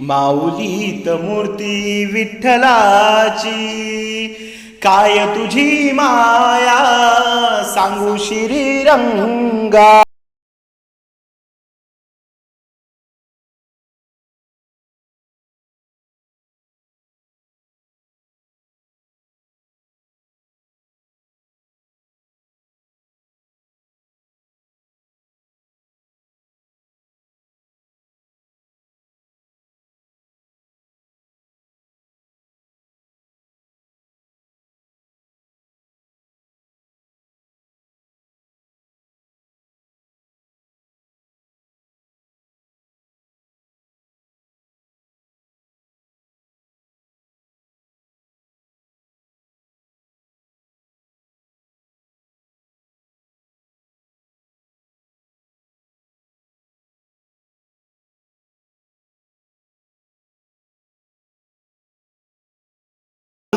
माऊलीत मूर्ती विठ्ठलाची. काय तुझी माया सांगू श्रीरंगा.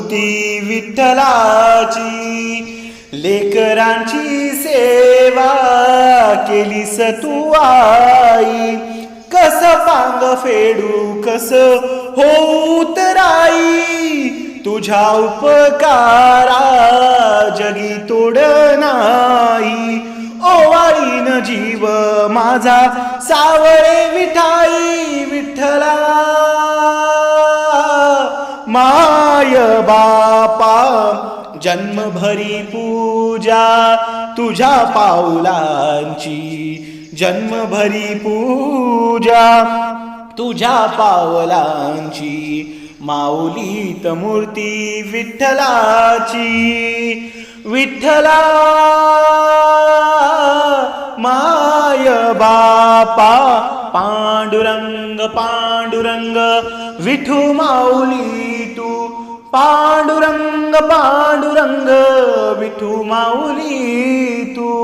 मूर्ती विठ्ठलाची. लेकरांची सेवा केलीस तू आई. कस पांग फेडू कस होत राई. तुझ्या उपकारा जगी तोड नाही. ओवाळीन जीव माझा सावळे माय बापा जन्मभरी पूजा तुझ्या पावलांची. जन्मभरी पूजा तुझ्या पावलांची. माऊलीत मूर्ती विठ्ठलाची. विठ्ठला माय बापा पांडुरंग पांडुरंग विठू माऊली. पांडुरंग पांडुरंग विठू माऊली तू